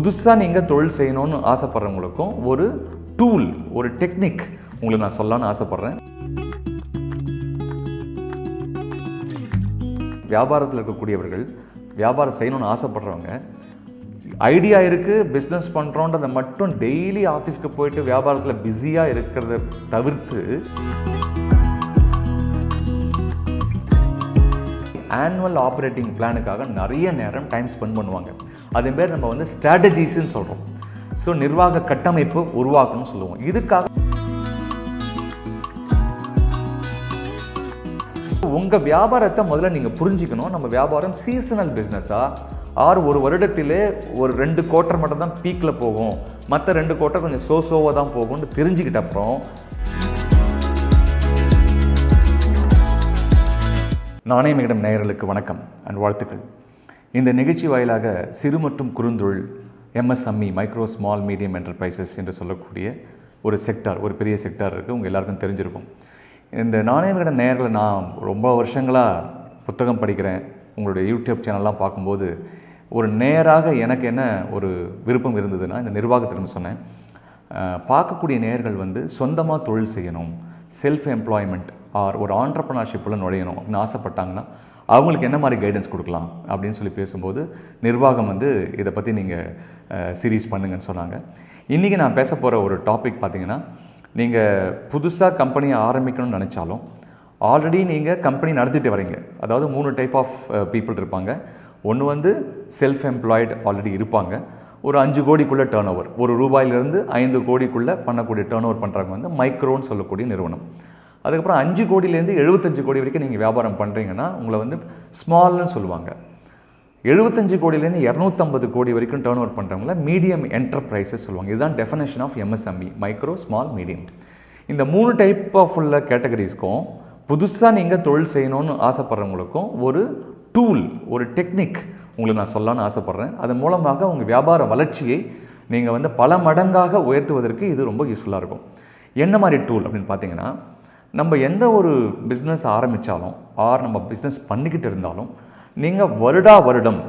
புதுசாக நீங்கள் தொழில் செய்யணும்னு ஆசைப்பட்றவங்களுக்கும் ஒரு டூல் ஒரு டெக்னிக் உங்களுக்கு நான் சொல்லலான்னு ஆசைப்பட்றேன். வியாபாரத்தில் இருக்கக்கூடியவர்கள் வியாபாரம் செய்யணும்னு ஆசைப்படுறவங்க ஐடியா இருக்குது பிஸ்னஸ் பண்ணுறோன்றதை மட்டும் டெய்லி ஆஃபீஸ்க்கு போயிட்டு வியாபாரத்தில் பிஸியாக இருக்கிறத தவிர்த்து ஆனுவல் ஆப்ரேட்டிங் பிளானுக்காக நிறைய நேரம் டைம் ஸ்பெண்ட் பண்ணுவாங்க. அதே நம்ம வந்து ஸ்ட்ராட்டஜிஸ்ன்னு சொல்கிறோம் ஸோ நிர்வாக கட்டமைப்பு உருவாக்கணும்னு சொல்லுவோம். இதுக்காக உங்கள் வியாபாரத்தை முதல்ல நீங்கள் புரிஞ்சுக்கணும். நம்ம வியாபாரம் சீசனல் பிஸ்னஸாக ஆர் ஒரு வருடத்திலே ஒரு ரெண்டு கோட்டர் மட்டும் தான் பீக்கில் போகும். மற்ற ரெண்டு கோட்டர் கொஞ்சம் சோ சோவாக தான் போகும்னு தெரிஞ்சுக்கிட்ட அப்புறம் நாணயமிடம் நேயர்களுக்கு வணக்கம் அண்ட் வாழ்த்துக்கள். இந்த நிகழ்ச்சி வாயிலாக சிறு மற்றும் குறுந்தொழில் MSME micro small medium enterprises என்று சொல்லக்கூடிய ஒரு செக்டார் ஒரு பெரிய செக்டார் இருக்குது உங்கள் எல்லாருக்கும் தெரிஞ்சிருக்கும். இந்த நாணயமிடம் நேயர்களை நான் ரொம்ப வருஷங்களாக புத்தகம் படிக்கிறேன். உங்களுடைய யூடியூப் சேனல்லாம் பார்க்கும்போது ஒரு நேராக எனக்கு என்ன ஒரு விருப்பம் இருந்ததுன்னா இந்த நிர்வாகத்திலும் சொன்னேன். பார்க்கக்கூடிய நேயர்கள் வந்து சொந்தமாக தொழில் செய்யணும். செல்ஃப் எம்ப்ளாய்மெண்ட் ஆர் ஒரு ஆண்டர்பனர்ஷிப்பில் நுழையணும் அப்படின்னு ஆசைப்பட்டாங்கன்னா அவங்களுக்கு என்ன மாதிரி கைடன்ஸ் கொடுக்கலாம் அப்படின்னு சொல்லி பேசும்போது நிர்வாகம் வந்து இதை பற்றி நீங்கள் சீரீஸ் பண்ணுங்கன்னு சொன்னாங்க. இன்றைக்கி நான் பேச போகிற ஒரு டாபிக் பார்த்திங்கன்னா நீங்கள் புதுசாக கம்பெனியை ஆரம்பிக்கணும்னு நினச்சாலும் ஆல்ரெடி நீங்கள் கம்பெனி நடத்திட்டு வரீங்க. அதாவது மூணு டைப் ஆஃப் பீப்புள் இருப்பாங்க. ஒன்று வந்து செல்ஃப் எம்ப்ளாய்டு ஆல்ரெடி இருப்பாங்க. ஒரு அஞ்சு கோடிக்குள்ளே டேர்ன் ஓவர் ஒரு ரூபாயிலிருந்து ஐந்து கோடிக்குள்ளே பண்ணக்கூடிய டேர்ன் ஓவர் பண்ணுறவங்க வந்து மைக்ரோன்னு சொல்லக்கூடிய நிறுவனம். அதுக்கப்புறம் அஞ்சு கோடியிலேருந்து எழுபத்தஞ்சு கோடி வரைக்கும் நீங்கள் வியாபாரம் பண்ணுறீங்கன்னா உங்களை வந்து ஸ்மால்னு சொல்லுவாங்க. எழுபத்தஞ்சு கோடியிலேருந்து இரநூத்தம்பது கோடி வரைக்கும் டேர்ன் ஓவர் பண்ணுறவங்கள மீடியம் என்டர்பிரைசஸ் சொல்லுவாங்க. இதுதான் definition of MSME micro small medium இந்த மூணு டைப் ஆஃப் உள்ள கேட்டகரிஸ்க்கும் புதுசாக நீங்கள் தொழில் செய்யணும்னு ஆசைப்பட்றவங்களுக்கும் ஒரு டூல் ஒரு டெக்னிக் உங்களுக்கு நான் சொல்லலாம்னு ஆசைப்பட்றேன். அதன் மூலமாக உங்கள் வியாபார வளர்ச்சியை நீங்கள் வந்து பல மடங்காக உயர்த்துவதற்கு இது ரொம்ப யூஸ்ஃபுல்லாக இருக்கும். என்ன மாதிரி டூல் அப்படின்னு பார்த்தீங்கன்னா நம்ம எந்த ஒரு பிஸ்னஸ் ஆரம்பித்தாலும் ஆர் நம்ம பிஸ்னஸ் பண்ணிக்கிட்டு இருந்தாலும் நீங்கள் வருடா வருடம்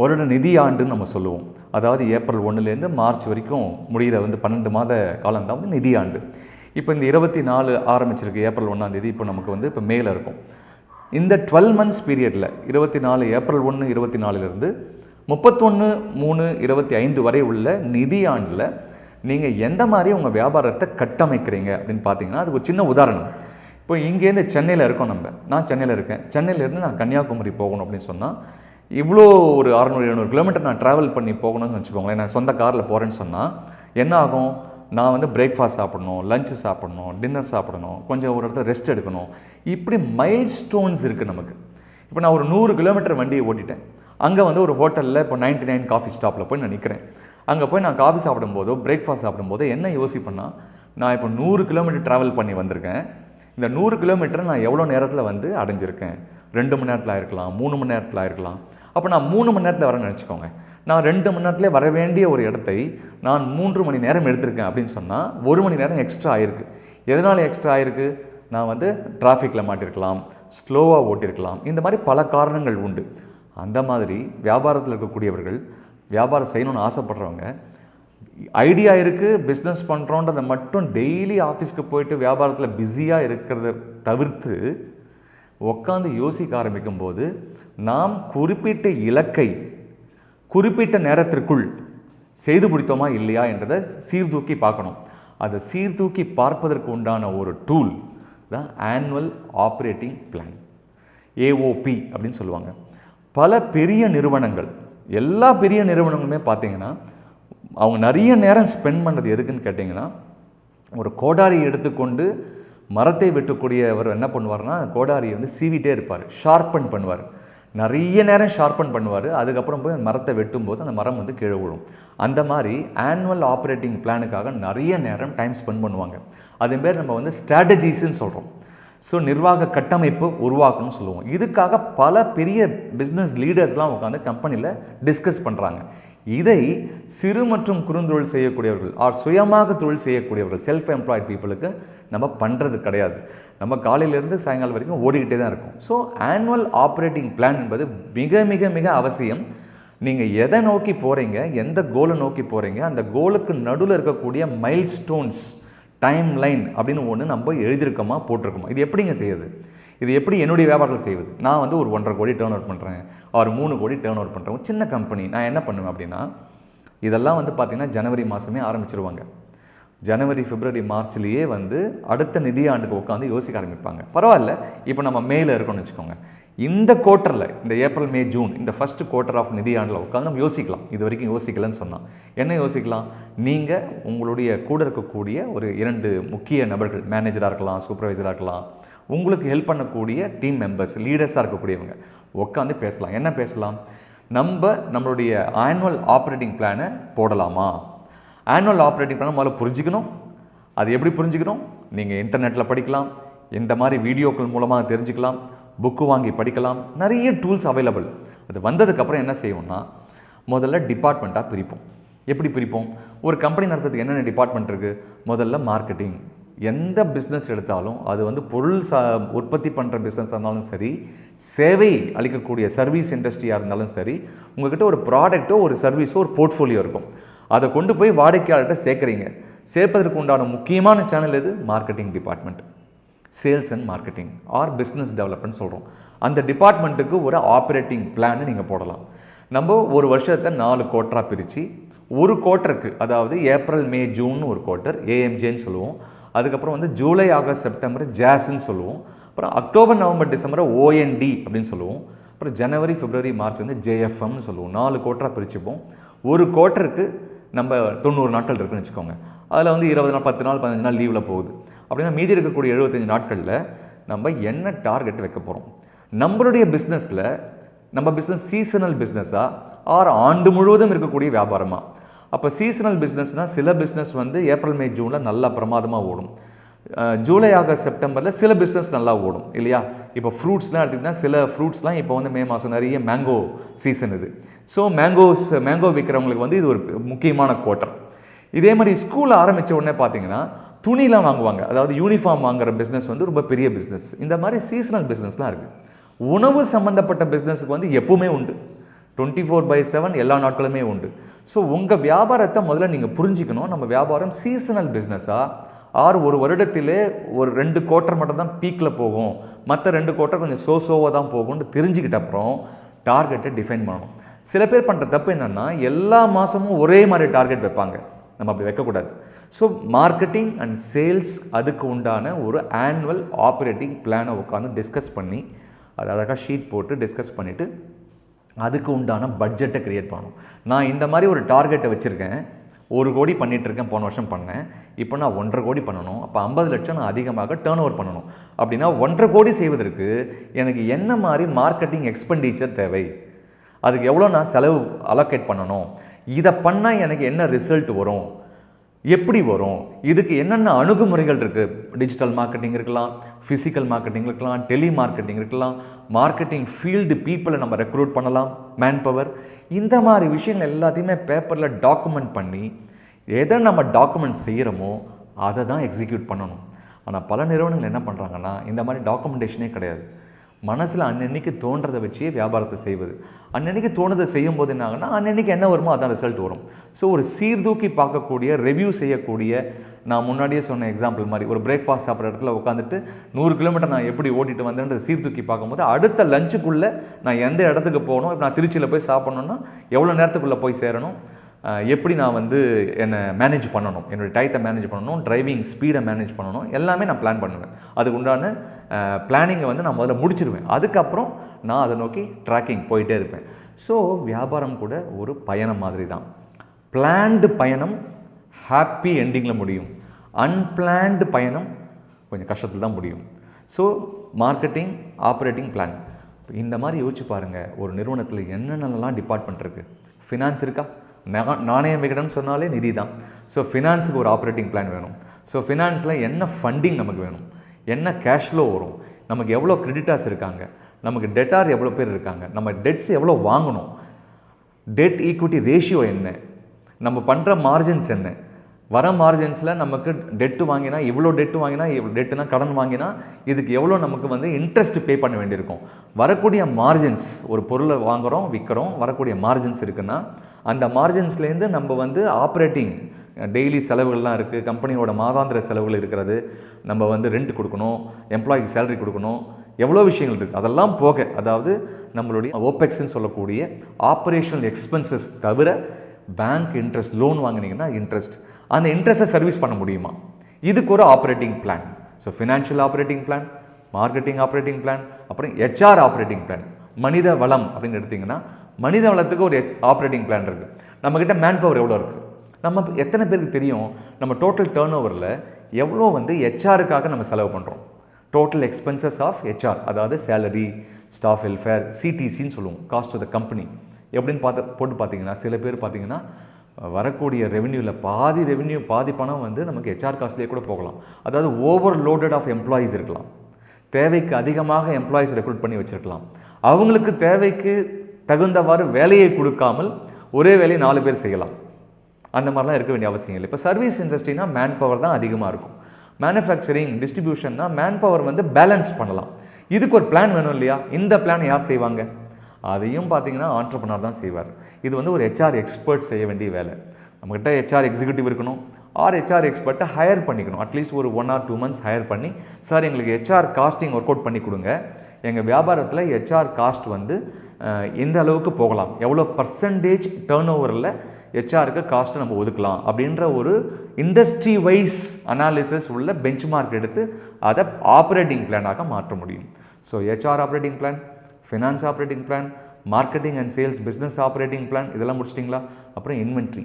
வருட நிதி ஆண்டுன்னு நம்ம சொல்லுவோம். அதாவது ஏப்ரல் ஒன்றுலேருந்து மார்ச் வரைக்கும் முடிகிற வந்து பன்னெண்டு மாத காலம் தான் வந்து நிதி ஆண்டு. இப்போ இந்த இருபத்தி நாலு ஆரம்பிச்சிருக்கு ஏப்ரல் ஒன்றாம் தேதி இப்போ நமக்கு வந்து இப்போ மேலே இருக்கும். இந்த டுவெல் மந்த்ஸ் பீரியடில் இருபத்தி நாலு ஏப்ரல் ஒன்று இருபத்தி நாலுலேருந்து முப்பத்தொன்று மூணு இருபத்தி ஐந்து வரை உள்ள நிதி ஆண்டில் நீங்கள் எந்த மாதிரி உங்கள் வியாபாரத்தை கட்டமைக்கிறீங்க அப்படின்னு பார்த்தீங்கன்னா அது ஒரு சின்ன உதாரணம். இப்போ இங்கேருந்து சென்னையில் இருக்கோம் நம்ம. நான் சென்னையில் இருக்கேன். சென்னையிலேருந்து நான் கன்னியாகுமரி போகணும் அப்படின்னு சொன்னால் இவ்வளோ ஒரு அறநூறு எழுநூறு கிலோமீட்டர் நான் ட்ராவல் பண்ணி போகணும்னு வச்சுக்கோங்களேன். நான் சொந்த காரில் போகிறேன்னு சொன்னால் என்ன ஆகும்? நான் வந்து பிரேக்ஃபாஸ்ட் சாப்பிடணும் லஞ்சு சாப்பிடணும் டின்னர் சாப்பிடணும். கொஞ்சம் ஒரு இடத்துல ரெஸ்ட் எடுக்கணும். இப்படி மைல் ஸ்டோன்ஸ் இருக்குது நமக்கு. இப்போ நான் ஒரு நூறு கிலோமீட்டர் வண்டியை ஓட்டிட்டேன். அங்கே வந்து ஒரு ஹோட்டலில் இப்போ 99 நைன் காஃபி ஸ்டாப்பில் போய் நான் நிற்கிறேன் அங்கே போய் நான் காஃபி சாப்பிடும்போதோ பிரேக்ஃபாஸ்ட் சாப்பிடும்போதோ என்ன யோசிப்பேன்னா நான் இப்போ நூறு கிலோமீட்டர் ட்ராவல் பண்ணி வந்திருக்கேன். இந்த நூறு கிலோமீட்டர் நான் எவ்வளோ நேரத்தில் வந்து அடைஞ்சிருக்கேன்? ரெண்டு மணி நேரத்தில் ஆயிருக்கலாம் மூணு மணி நேரத்தில் ஆயிருக்கலாம். அப்போ நான் மூணு மணி நேரத்தில் வரேன்னு நினச்சிக்கோங்க. நான் ரெண்டு மணி நேரத்திலே வர வேண்டிய ஒரு இடத்தை நான் மூன்று மணி நேரம் எடுத்திருக்கேன் அப்படின்னு சொன்னால் ஒரு மணி நேரம் எக்ஸ்ட்ரா ஆயிருக்கு. எதனால் எக்ஸ்ட்ரா ஆயிருக்கு? நான் வந்து டிராஃபிக்கில் மாட்டிருக்கலாம் ஸ்லோவாக ஓட்டியிருக்கலாம் இந்த மாதிரி பல காரணங்கள் உண்டு. அந்த மாதிரி வியாபாரத்தில் இருக்கக்கூடியவர்கள் வியாபாரம் செய்யணும்னு ஆசைப்படுறவங்க ஐடியா இருக்குது பிஸ்னஸ் பண்ணுறோன்றதை மட்டும் டெய்லி ஆஃபீஸ்க்கு போயிட்டு வியாபாரத்தில் பிஸியாக இருக்கிறத தவிர்த்து உட்காந்து யோசிக்க ஆரம்பிக்கும் போது நாம் குறிப்பிட்ட இலக்கை குறிப்பிட்ட நேரத்திற்குள் செய்து பிடித்தோமா இல்லையா என்றதை சீர்தூக்கி பார்க்கணும். அதை சீர்தூக்கி பார்ப்பதற்கு உண்டான ஒரு டூல் தான் ஆனுவல் ஆப்ரேட்டிங் பிளான் ஏஓபி அப்படின்னு சொல்லுவாங்க. பல பெரிய நிறுவனங்கள் எல்லா பெரிய நிறுவனங்களுமே பார்த்தீங்கன்னா அவங்க நிறைய நேரம் ஸ்பெண்ட் பண்ணுறது எதுக்குன்னு கேட்டிங்கன்னா ஒரு கோடாரி எடுத்துக்கொண்டு மரத்தை வெட்டக்கூடியவர் என்ன பண்ணுவார்னா கோடாரியை வந்து சீவிட்டே இருப்பார் ஷார்ப்பன் பண்ணுவார். நிறைய நேரம் ஷார்ப்பன் பண்ணுவார் அதுக்கப்புறம் போய் மரத்தை வெட்டும்போது அந்த மரம் வந்து கீழே விழும். அந்த மாதிரி ஆனுவல் ஆப்ரேட்டிங் பிளானுக்காக நிறைய நேரம் டைம் ஸ்பெண்ட் பண்ணுவாங்க. அதே பேர் நம்ம வந்து ஸ்ட்ராட்டஜிஸ்ன்னு சொல்கிறோம் ஸோ நிர்வாக கட்டமைப்பு உருவாக்கணும்னு சொல்லுவோம். இதுக்காக பல பெரிய பிஸ்னஸ் லீடர்ஸ்லாம் உட்காந்து கம்பெனியில் டிஸ்கஸ் பண்ணுறாங்க இதை சிறு மற்றும் குறுந்தொழில் செய்யக்கூடியவர்கள் ஆர் சுயமாக தொழில் செய்யக்கூடியவர்கள் செல்ஃப் எம்ப்ளாய்ட் பீப்புளுக்கு நம்ம பண்ணுறது கிடையாது. நம்ம காலையிலேருந்து சாயங்காலம் வரைக்கும் ஓடிக்கிட்டே தான் இருக்கும். ஸோ ஆனுவல் ஆப்ரேட்டிங் பிளான் என்பது மிக மிக மிக அவசியம். நீங்கள் எதை நோக்கி போகிறீங்க எந்த கோலை நோக்கி போகிறீங்க அந்த கோலுக்கு நடுவில் இருக்கக்கூடிய மைல் ஸ்டோன்ஸ் டைம் லைன் அப்படின்னு ஒன்று நம்ம எழுதியிருக்கோமா போட்டிருக்கோமா? இது எப்படிங்க செய்யுது? இது எப்படி என்னுடைய வியாபாரத்தில் செய்வது? நான் வந்து ஒரு ஒன்றரை கோடி டேர்ன் அவுட் பண்ணுறேன் ஒரு மூணு கோடி டேர்ன் அவுட் பண்ணுறேன் சின்ன கம்பெனி நான் என்ன பண்ணுவேன் அப்படின்னா இதெல்லாம் வந்து பார்த்திங்கன்னா ஜனவரி மாதமே ஆரம்பிச்சிருவாங்க. ஜனவரி பிப்ரவரி மார்ச்லேயே வந்து அடுத்த நிதியாண்டுக்கு உட்காந்து யோசிக்க ஆரம்பிப்பாங்க. பரவாயில்ல. இப்போ நம்ம மேல இருக்கோம்னு வச்சுக்கோங்க. இந்த குவார்ட்டரில் இந்த ஏப்ரல் மே ஜூன் இந்த ஃபர்ஸ்ட் குவார்ட்டர் ஆஃப் நிதியாண்டில் உட்காந்து நம்ம யோசிக்கலாம். இது வரைக்கும் யோசிக்கலன்னு சொன்னால் என்ன யோசிக்கலாம்? நீங்கள் உங்களுடைய கூட இருக்கக்கூடிய ஒரு இரண்டு முக்கிய நபர்கள் மேனேஜராக இருக்கலாம் சூப்பர்வைசராக இருக்கலாம் உங்களுக்கு ஹெல்ப் பண்ணக்கூடிய டீம் மெம்பர்ஸ் லீடர்ஸாக இருக்கக்கூடியவங்க. உட்காந்து பேசலாம். என்ன பேசலாம்? நம்ம நம்மளுடைய ஆனுவல் ஆப்ரேட்டிங் பிளானை போடலாமா? ஆனுவல் ஆப்ரேட்டிங் பிளானை முதல்ல புரிஞ்சுக்கணும். அது எப்படி புரிஞ்சுக்கணும்? நீங்கள் இன்டர்நெட்டில் படிக்கலாம். இந்த மாதிரி வீடியோக்கள் மூலமாக தெரிஞ்சுக்கலாம். புக்கு வாங்கி படிக்கலாம். நிறைய டூல்ஸ் அவைலபிள் அது வந்ததுக்கப்புறம் என்ன செய்வோம்னா முதல்ல டிபார்ட்மெண்ட்டாக பிரிப்போம். எப்படி பிரிப்போம்? ஒரு கம்பெனி நடத்துறதுக்கு என்னென்ன டிபார்ட்மெண்ட் இருக்குது முதல்ல மார்க்கெட்டிங் எந்த பிஸ்னஸ் எடுத்தாலும் அது வந்து பொருள் சா உற்பத்தி பண்ணுற பிஸ்னஸாக இருந்தாலும் சரி சேவை அளிக்கக்கூடிய சர்வீஸ் இண்டஸ்ட்ரியாக இருந்தாலும் சரி உங்கள்கிட்ட ஒரு ப்ராடக்ட்டோ ஒரு சர்வீஸோ ஒரு போர்ட்ஃபோலியோ இருக்கும். அதை கொண்டு போய் வாடிக்கையாளர்கிட்ட சேர்க்குறீங்க. சேர்ப்பதற்கு உண்டான முக்கியமான சேனல் எது? Marketing department sales and marketing or business development சொல்கிறோம் அந்த டிபார்ட்மெண்ட்டுக்கு ஒரு ஆப்ரேட்டிங் பிளான் நீங்கள் போடலாம். நம்ம ஒரு வருஷத்தை நாலு கோட்டராக பிரித்து ஒரு கோட்டருக்கு அதாவது ஏப்ரல் மே ஜூன் ஒரு கோட்டர் ஏஎம்ஜேன்னு சொல்லுவோம். அதுக்கப்புறம் வந்து ஜூலை ஆகஸ்ட் செப்டம்பர் ஜாஸ்ன்னு சொல்லுவோம். அப்புறம் அக்டோபர் நவம்பர் டிசம்பரை ஓஎன்டி அப்படின்னு சொல்லுவோம். அப்புறம் ஜனவரி பிப்ரவரி மார்ச் வந்து ஜேஎஃப்எம்னு சொல்லுவோம். நாலு கோட்டராக பிரிச்சுப்போம். ஒரு கோட்டருக்கு நம்ம தொண்ணூறு நாட்கள் இருக்குன்னு வச்சுக்கோங்க. அதில் வந்து இருபது நாள் பத்து நாள் பதினஞ்சு நாள் லீவில் போகுது. அப்படின்னா மீதி இருக்கக்கூடிய எழுபத்தஞ்சு நாட்களில் நம்ம என்ன டார்கெட் வைக்க போகிறோம் நம்மளுடைய பிஸ்னஸில் நம்ம பிஸ்னஸ் சீசனல் பிஸ்னஸாக ஆறு ஆண்டு முழுவதும் இருக்கக்கூடிய வியாபாரமாக அப்போ சீசனல் பிஸ்னஸ்னால் சில பிஸ்னஸ் வந்து ஏப்ரல் மே ஜூனில் நல்லா பிரமாதமாக ஓடும். ஜூலை ஆகஸ்ட் செப்டம்பரில் சில பிஸ்னஸ் நல்லா ஓடும் இல்லையா? இப்போ ஃப்ரூட்ஸ்லாம் எடுத்திங்கன்னா சில ஃப்ரூட்ஸ்லாம் இப்போ வந்து மே மாதம் நிறைய மேங்கோ சீசன் இது. ஸோ மேங்கோஸ் மேங்கோ விற்கிறவங்களுக்கு வந்து இது ஒரு முக்கியமான குவார்ட்டர் இதே மாதிரி ஸ்கூலில் ஆரம்பித்த உடனே பார்த்தீங்கன்னா துணிலாம் வாங்குவாங்க. அதாவது யூனிஃபார்ம் வாங்குற பிஸ்னஸ் வந்து ரொம்ப பெரிய பிஸ்னஸ் இந்த மாதிரி சீசனல் பிஸ்னஸ்லாம் இருக்குது உணவு சம்மந்தப்பட்ட பிஸ்னஸுக்கு வந்து எப்பவுமே உண்டு. டுவெண்ட்டி ஃபோர் பை செவன் எல்லா நாட்களுமே உண்டு. ஸோ உங்கள் வியாபாரத்தை முதல்ல நீங்கள் புரிஞ்சுக்கணும். நம்ம வியாபாரம் சீசனல் பிஸ்னஸாக ஆர் ஒரு வருடத்திலே ஒரு ரெண்டு குவார்ட்டர் மட்டும் தான் பீக்கில் போகும். மற்ற ரெண்டு குவார்ட்டர் கொஞ்சம் சோ சோவாக தான் போகும்னு தெரிஞ்சுக்கிட்ட அப்புறம் டார்கெட்டை டிஃபைன் பண்ணணும். சில பேர் பண்ணுற தப்பு என்னென்னா எல்லா மாதமும் ஒரே மாதிரி டார்கெட் வைப்பாங்க. நம்ம அப்படி வைக்கக்கூடாது. ஸோ மார்க்கெட்டிங் அண்ட் சேல்ஸ் அதுக்கு உண்டான ஒரு ஆனுவல் ஆப்ரேட்டிங் பிளானை உட்காந்து டிஸ்கஸ் பண்ணி அது அழகாக ஷீட் போட்டு டிஸ்கஸ் பண்ணிவிட்டு அதுக்கு உண்டான பட்ஜெட்டை க்ரியேட் பண்ணணும். நான் இந்த மாதிரி ஒரு டார்கெட்டை வச்சுருக்கேன். ஒரு கோடி பண்ணிகிட்ருக்கேன் போன வருஷம் பண்ணேன். இப்போ நான் ஒன்றரை கோடி பண்ணணும். அப்போ ஐம்பது லட்சம் நான் அதிகமாக டேர்ன் ஓவர் பண்ணணும். அப்படின்னா ஒன்றரை கோடி செய்வதற்கு எனக்கு என்ன மாதிரி மார்க்கெட்டிங் எக்ஸ்பெண்டிச்சர் தேவை? அதுக்கு எவ்வளோ நான் செலவு அலோகேட் பண்ணணும்? இதை பண்ணால் எனக்கு என்ன ரிசல்ட் வரும்? எப்படி வரும்? இதுக்கு என்னென்ன அணுகுமுறைகள் இருக்குது டிஜிட்டல் மார்க்கெட்டிங் இருக்கலாம் ஃபிசிக்கல் மார்க்கெட்டிங் இருக்கலாம் டெலி மார்க்கெட்டிங் இருக்கலாம் மார்க்கெட்டிங் ஃபீல்டு பீப்புளை நம்ம ரெக்ரூட் பண்ணலாம் மேன் பவர் இந்த மாதிரி விஷயங்கள் எல்லாத்தையுமே பேப்பரில் டாக்குமெண்ட் பண்ணி எதை நம்ம டாக்குமெண்ட் செய்கிறோமோ அதை தான் எக்ஸிக்யூட் பண்ணணும். ஆனால் பல நிறுவனங்கள் என்ன பண்ணுறாங்கன்னா இந்த மாதிரி டாக்குமெண்டேஷனே கிடையாது. மனசில் அன்னன்னைக்கு தோன்றதை வச்சே வியாபாரத்தை செய்வது. அன்னன்னைக்கு தோணுதை செய்யும் போது என்னாகன்னா அன்னன்னைக்கு என்ன வருமோ அதான் ரிசல்ட் வரும். ஸோ ஒரு சீர்தூக்கி பார்க்கக்கூடிய ரிவ்யூ செய்யக்கூடிய நான் முன்னாடியே சொன்ன எக்ஸாம்பிள் மாதிரி ஒரு பிரேக்ஃபாஸ்ட் சாப்பிட்ற இடத்துல உட்காந்துட்டு நூறு கிலோமீட்டர் நான் எப்படி ஓட்டிட்டு வந்தேன்றது சீர்தூக்கி பார்க்கும்போது அடுத்த லஞ்சுக்குள்ளே நான் எந்த இடத்துக்கு போகணும் இப்போ நான் திருச்சியில் போய் சாப்பிட்ணுன்னா எவ்வளோ நேரத்துக்குள்ளே போய் சேரணும்? எப்படி நான் வந்து என்னை மேனேஜ் பண்ணணும்? என்னுடைய டயத்தை மேனேஜ் பண்ணணும் டிரைவிங் ஸ்பீடை மேனேஜ் பண்ணணும் எல்லாமே நான் பிளான் பண்ணுவேன். அதுக்கு உண்டான பிளானிங்கை வந்து நான் முதல்ல முடிச்சிருவேன். அதுக்கப்புறம் நான் அதை நோக்கி ட்ராக்கிங் போயிட்டே இருப்பேன். ஸோ வியாபாரம் கூட ஒரு பயணம் மாதிரி தான் பிளான்டு பயணம் ஹாப்பி எண்டிங்கில் முடியும். அன்பிளான்டு பயணம் கொஞ்சம் கஷ்டத்தில் தான் முடியும். ஸோ மார்க்கெட்டிங் ஆப்ரேட்டிங் பிளான் இந்த மாதிரி யோசிச்சு பாருங்கள் ஒரு நிறுவனத்தில் என்னென்னலாம் டிபார்ட்மெண்ட் இருக்குது ஃபினான்ஸ் இருக்கா? நாணயம் நாணய விகடன் சொன்னாலே நிதி தான் ஸோ ஃபினான்ஸுக்கு ஒரு ஆப்ரேட்டிங் பிளான் வேணும். ஸோ ஃபினான்ஸில் என்ன ஃபண்டிங் நமக்கு வேணும்? என்ன கேஷ் ஃப்ளோ வரும்? நமக்கு எவ்வளோ கிரெடிட்டார்ஸ் இருக்காங்க? நமக்கு டெட்டார் எவ்வளோ பேர் இருக்காங்க? நம்ம டெட்ஸ் எவ்வளோ வாங்கணும்? டெட் ஈக்விட்டி ரேஷியோ என்ன? நம்ம பண்ணுற மார்ஜின்ஸ் என்ன? வர மார்ஜின்ஸில் நமக்கு டெட்டு வாங்கினா இவ்வளோ டெட்டு வாங்கினா இவ்வளோ டெட்டுனா கடன் வாங்கினா இதுக்கு எவ்வளோ நமக்கு வந்து இன்ட்ரெஸ்ட் பே பண்ண வேண்டியிருக்கும். வரக்கூடிய மார்ஜின்ஸ் ஒரு பொருளை வாங்குகிறோம் விற்கிறோம் வரக்கூடிய மார்ஜின்ஸ் இருக்குன்னா அந்த மார்ஜின்ஸ்லேருந்து நம்ம வந்து ஆப்ரேட்டிங் டெய்லி செலவுகள்லாம் இருக்குது கம்பெனியோட மாதாந்திர செலவுகள் இருக்கிறது நம்ம வந்து ரெண்ட் கொடுக்கணும் எம்ப்ளாய்க்கு சேலரி கொடுக்கணும் எவ்வளோ விஷயங்கள் இருக்குது அதெல்லாம் போக அதாவது நம்மளுடைய ஓபெக்ஸ்ன்னு சொல்லக்கூடிய ஆப்ரேஷனல் எக்ஸ்பென்சஸ் தவிர பேங்க் இன்ட்ரெஸ்ட் லோன் வாங்குனீங்கன்னா இன்ட்ரெஸ்ட் அந்த இன்ட்ரெஸ்ட்டை சர்வீஸ் பண்ண முடியுமா? இதுக்கு ஒரு operating plan so financial operating plan marketing operating plan அப்புறம் ஹெச்ஆர் ஆப்ரேட்டிங் பிளான் மனித வளம் அப்படின்னு எடுத்திங்கன்னா மனித வளத்துக்கு ஒரு ஆப்ரேட்டிங் பிளான் இருக்குது நம்மக்கிட்ட மேன் பவர் எவ்வளோ இருக்குது நம்ம எத்தனை பேருக்கு தெரியும்? நம்ம டோட்டல் டேர்ன் ஓவரில் எவ்வளோ வந்து ஹெச்ஆருக்காக நம்ம செலவு பண்ணுறோம் டோட்டல் எக்ஸ்பென்சஸ் ஆஃப் ஹெச்ஆர் அதாவது சேலரி ஸ்டாஃப் வெல்ஃபேர் சிடிசின்னு சொல்லுவோம். காஸ்ட் ஆஃப் த கம்பெனி எப்படின்னு பார்த்து போட்டு பார்த்தீங்கன்னா சில பேர் பார்த்தீங்கன்னா வரக்கூடிய ரெவென்யூவில் பாதி ரெவென்யூ பாதி பணம் வந்து நமக்கு ஹெச்ஆர் காஸ்ட்லேயே கூட போகலாம். அதாவது ஓவர் லோடட் ஆஃப் எம்ப்ளாயீஸ் இருக்கலாம். தேவைக்கு அதிகமாக எம்ப்ளாயீஸ் ரெக்ரூட் பண்ணி வச்சுருக்கலாம். அவங்களுக்கு தேவைக்கு தகுந்தவாறு வேலையை கொடுக்காமல் ஒரே வேலையை நாலு பேர் செய்யலாம். அந்த மாதிரிலாம் இருக்க வேண்டிய அவசியம் இல்லை. இப்போ சர்வீஸ் இண்டஸ்ட்ரினா மேன் பவர் தான் அதிகமாக இருக்கும். மேனுஃபேக்சரிங் டிஸ்ட்ரிபியூஷன்னா மேன் பவர் வந்து பேலன்ஸ் பண்ணலாம். இதுக்கு ஒரு பிளான் வேணும் இல்லையா? இந்த பிளான் யார் செய்வாங்க? அதையும் பார்த்தீங்கன்னா ஆண்டர்பனர் தான் செய்வார். இது வந்து ஒரு ஹெச்ஆர் எக்ஸ்பர்ட் செய்ய வேண்டிய வேலை. நம்மக்கிட்ட ஹெச்ஆர் எக்ஸிக்யூட்டிவ் இருக்கணும். ஆர் ஹெச்ஆர் எக்ஸ்பர்ட்டை ஹையர் பண்ணிக்கணும். அட்லீஸ்ட் ஒரு one or two months hire பண்ணி சார் எங்களுக்கு ஹெச்ஆர் காஸ்டிங் ஒர்க் அவுட் பண்ணி கொடுங்க. எங்கள் வியாபாரத்தில் ஹெச்ஆர் காஸ்ட் வந்து எந்த அளவுக்கு போகலாம். எவ்வளோ பர்சன்டேஜ் டேர்ன் ஓவரில் ஹெச்ஆருக்கு காஸ்ட்டை நம்ம ஒதுக்கலாம். அப்படின்ற ஒரு இண்டஸ்ட்ரி வைஸ் அனாலிசிஸ் உள்ள பெஞ்ச் மார்க் எடுத்து அதை ஆப்ரேட்டிங் பிளானாக மாற்ற முடியும். So HR operating plan finance operating plan marketing and sales business operating plan இதெல்லாம் முடிச்சிட்டிங்களா? அப்புறம் இன்வென்ட்ரி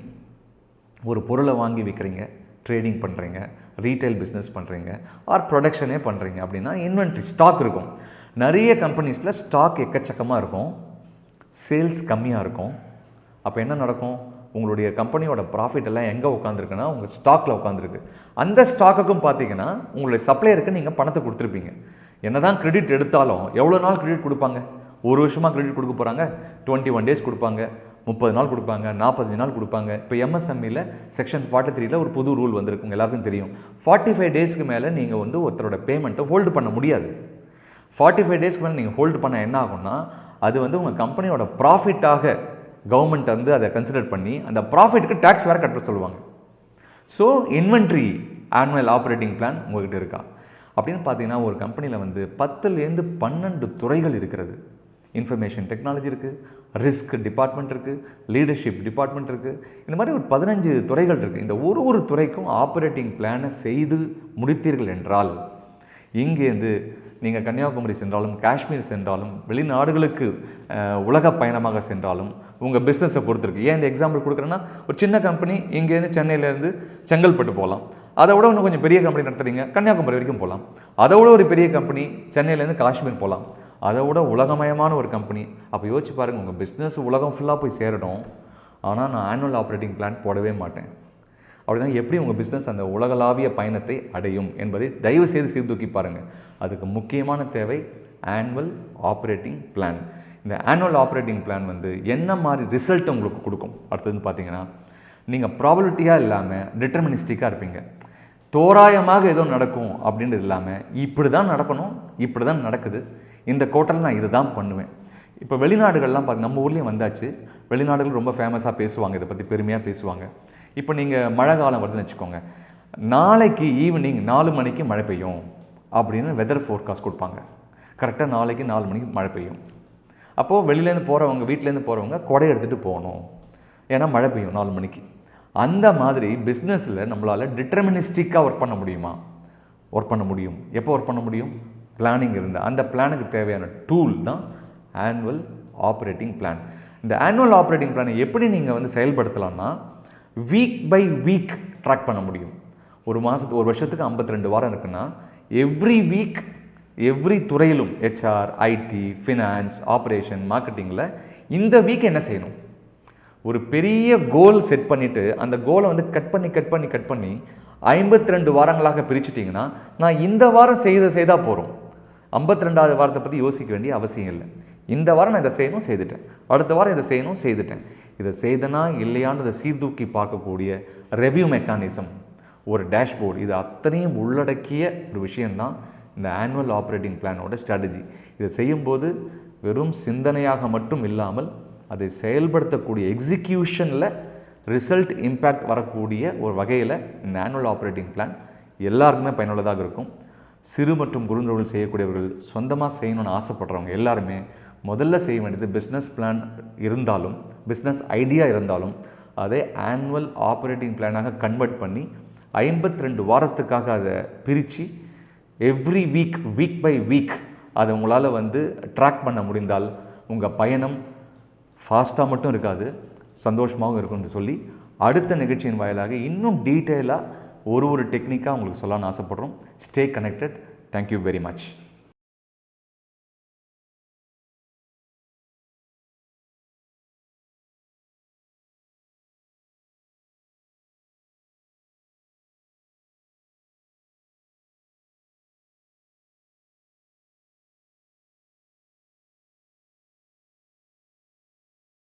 ஒரு பொருளை வாங்கி விற்கிறீங்க ட்ரேடிங் பண்ணுறீங்க ரீட்டைல் பிஸ்னஸ் பண்ணுறீங்க ஆர் ப்ரொடக்ஷனே பண்ணுறீங்க அப்படின்னா இன்வென்ட்ரி ஸ்டாக் இருக்கும். நிறைய கம்பெனிஸில் ஸ்டாக் எக்கச்சக்கமாக இருக்கும். சேல்ஸ் கம்மியாக இருக்கும். அப்போ என்ன நடக்கும்? உங்களுடைய கம்பெனியோட ப்ராஃபிட் எல்லாம் எங்கே உட்காந்துருக்குன்னா உங்கள் ஸ்டாக்கில் உட்காந்துருக்கு அந்த ஸ்டாக்குக்கும் பார்த்தீங்கன்னா உங்களுடைய சப்ளையருக்கு நீங்கள் பணத்தை கொடுத்துருப்பீங்க. என்னதான் கிரெடிட் எடுத்தாலும் எவ்வளோ நாள் கிரெடிட் கொடுப்பாங்க? ஒரு வருஷமாக கிரெடிட் கொடுக்க போகிறாங்க டுவெண்ட்டி ஒன் டேஸ் கொடுப்பாங்க. முப்பது நாள் கொடுப்பாங்க. நாற்பத்தஞ்சு நாள் கொடுப்பாங்க. இப்போ எம்எஸ்எம்இல செக்ஷன் ஃபார்ட்டி த்ரீல ஒரு புது ரூல் வந்திருக்கு எல்லாருக்கும் தெரியும். ஃபார்ட்டி ஃபைவ் டேஸ்க்கு மேலே நீங்கள் வந்து ஒருத்தரோட பேமெண்ட்டை ஹோல்டு பண்ண முடியாது. ஃபார்ட்டி ஃபைவ் டேஸ்க்கு மேலே நீங்கள் ஹோல்டு பண்ண என்ன ஆகும்னா அது வந்து உங்கள் கம்பெனியோட ப்ராஃபிட்டாக கவர்மெண்ட் வந்து அதை கன்சிடர் பண்ணி அந்த ப்ராஃபிட்டுக்கு டேக்ஸ் வேறு கட்ட சொல்லுவாங்க. So inventory annual operating plan உங்கள்கிட்ட இருக்கா? அப்படின்னு பார்த்தீங்கன்னா ஒரு கம்பெனியில் வந்து பத்துலேருந்து பன்னெண்டு துறைகள் இருக்கிறது. இன்ஃபர்மேஷன் டெக்னாலஜி இருக்குது ரிஸ்க் டிபார்ட்மெண்ட் இருக்குது லீடர்ஷிப் டிபார்ட்மெண்ட் இருக்குது இந்த மாதிரி ஒரு பதினஞ்சு துறைகள் இருக்குது இந்த ஒரு ஒரு துறைக்கும் ஆப்ரேட்டிங் பிளானை செய்து முடித்தீர்கள் என்றால் இங்கேருந்து நீங்கள் கன்னியாகுமரி சென்றாலும் காஷ்மீர் சென்றாலும் வெளிநாடுகளுக்கு உலக பயணமாக சென்றாலும் உங்கள் பிஸ்னஸை பொறுத்திருக்கு. ஏன் இந்த எக்ஸாம்பிள் கொடுக்குறேன்னா ஒரு சின்ன கம்பெனி இங்கேருந்து சென்னையிலேருந்து செங்கல்பட்டு போகலாம். அதை விட இன்னும் கொஞ்சம் பெரிய கம்பெனி நடத்துறீங்க. கன்னியாகுமரி வரைக்கும் போகலாம் அதை விட ஒரு பெரிய கம்பெனி சென்னையிலேருந்து காஷ்மீர் போகலாம் அதை விட உலகமயமான ஒரு கம்பெனி அப்போ யோசிச்சு பாருங்கள் உங்கள் பிஸ்னஸ் உலகம் ஃபுல்லாக போய் சேரட்டும் ஆனால் நான் ஆனுவல் ஆப்ரேட்டிங் பிளான் போடவே மாட்டேன். அப்படின்னா எப்படி உங்கள் பிஸ்னஸ் அந்த உலகளாவிய பயணத்தை அடையும் என்பதை தயவு செய்து சீர்தூக்கி பாருங்கள் அதுக்கு முக்கியமான தேவை ஆனுவல் ஆப்ரேட்டிங் பிளான் இந்த ஆனுவல் ஆப்ரேட்டிங் பிளான் வந்து என்ன மாதிரி ரிசல்ட் உங்களுக்கு கொடுக்கும்? அடுத்தது பார்த்தீங்கன்னா நீங்கள் ப்ராபபிலிட்டியாக இல்லாமல் டிட்டர்மினிஸ்டிக்காக இருப்பீங்க. தோராயமாக ஏதோ நடக்கும் அப்படின்றது இல்லாமல் இப்படி தான் நடக்கணும் இப்படி தான் நடக்குது. இந்த கோட்டலில் நான் இதை தான் பண்ணுவேன். இப்போ வெளிநாடுகள்லாம் பார்த்து நம்ம ஊர்லேயும் வந்தாச்சு. வெளிநாடுகள் ரொம்ப ஃபேமஸாக பேசுவாங்க இதை பற்றி பெருமையாக பேசுவாங்க. இப்போ நீங்கள் மழை காலம் வருதுன்னு வச்சுக்கோங்க. நாளைக்கு ஈவினிங் நாலு மணிக்கு மழை பெய்யும் அப்படின்னு வெதர் ஃபோர்காஸ்ட் கொடுப்பாங்க. கரெக்டாக நாளைக்கு நாலு மணிக்கு மழை பெய்யும். அப்போது வெளியிலேருந்து போகிறவங்க வீட்டிலேருந்து போகிறவங்க கொடை எடுத்துகிட்டு போகணும். ஏன்னா மழை பெய்யும் நாலு மணிக்கு. அந்த மாதிரி பிஸ்னஸில் நம்மளால் டிட்டர்மினிஸ்டிக்காக ஒர்க் பண்ண முடியுமா? ஒர்க் பண்ண முடியும். எப்போ ஒர்க் பண்ண முடியும்? பிளானிங் இருந்தால் அந்த பிளானுக்கு தேவையான டூல் தான் ஆனுவல் ஆப்ரேட்டிங் பிளான் இந்த ஆனுவல் ஆப்ரேட்டிங் பிளானை எப்படி நீங்கள் வந்து செயல்படுத்தலாம்னா வீக் பை வீக் ட்ராக் பண்ண முடியும். ஒரு மாதத்துக்கு ஒரு வருஷத்துக்கு 52 வாரம் இருக்குன்னா எவ்ரி வீக் எவ்ரி துறையிலும் ஹெச்ஆர் ஐடி ஃபினான்ஸ் ஆப்ரேஷன் மார்க்கெட்டிங்கில் இந்த வீக் என்ன செய்யணும்? ஒரு பெரிய கோல் செட் பண்ணிவிட்டு அந்த கோலை வந்து கட் பண்ணி கட் பண்ணி கட் பண்ணி ஐம்பத்தி ரெண்டு வாரங்களாக பிரிச்சுட்டிங்கன்னா நான் இந்த வாரம் செய்த செய்தால் போகிறோம் ஐம்பத்தி ரெண்டாவது வாரத்தை பற்றி யோசிக்க வேண்டிய அவசியம் இல்லை. இந்த வாரம் நான் இதை செய்யணும் செய்துட்டேன். அடுத்த வாரம் இதை செய்யணும் செய்துட்டேன். இதை செய்தனா இல்லையான்றதை சீர்தூக்கி பார்க்கக்கூடிய ரெவ்யூ மெக்கானிசம் ஒரு டேஷ்போர்டு இது அத்தனையும் உள்ளடக்கிய ஒரு விஷயந்தான் இந்த ஆனுவல் ஆப்ரேட்டிங் பிளானோட ஸ்ட்ராட்டஜி இதை செய்யும்போது வெறும் சிந்தனையாக மட்டும் இல்லாமல் அதை செயல்படுத்தக்கூடிய எக்ஸிக்யூஷனில் ரிசல்ட் இம்பேக்ட் வரக்கூடிய ஒரு வகையில் இந்த ஆனுவல் ஆப்ரேட்டிங் பிளான் எல்லாருக்குமே பயனுள்ளதாக இருக்கும். சிறு மற்றும் குறுந்தொழில் செய்யக்கூடியவர்கள் சொந்தமாக செய்யணும்னு ஆசைப்படுறவங்க எல்லாருமே முதல்ல செய்ய வேண்டியது பிஸ்னஸ் பிளான் இருந்தாலும் பிஸ்னஸ் ஐடியா இருந்தாலும் அதை ஆனுவல் ஆப்ரேட்டிங் பிளானாக கன்வெர்ட் பண்ணி ஐம்பத்தி ரெண்டு வாரத்துக்காக அதை பிரித்து every week week by week அதை உங்களால் வந்து ட்ராக் பண்ண முடிந்தால் உங்கள் பயணம் ஃபாஸ்ட்டாக மட்டும் இருக்காது சந்தோஷமாகவும் இருக்கும்னு சொல்லி அடுத்த நிகழ்ச்சியின் வாயிலாக இன்னும் டீட்டெயிலாக ஒரு ஒரு டெக்னிக்காக உங்களுக்கு சொல்லலாம்னு ஆசைப்படுறோம். Stay connected thank you very much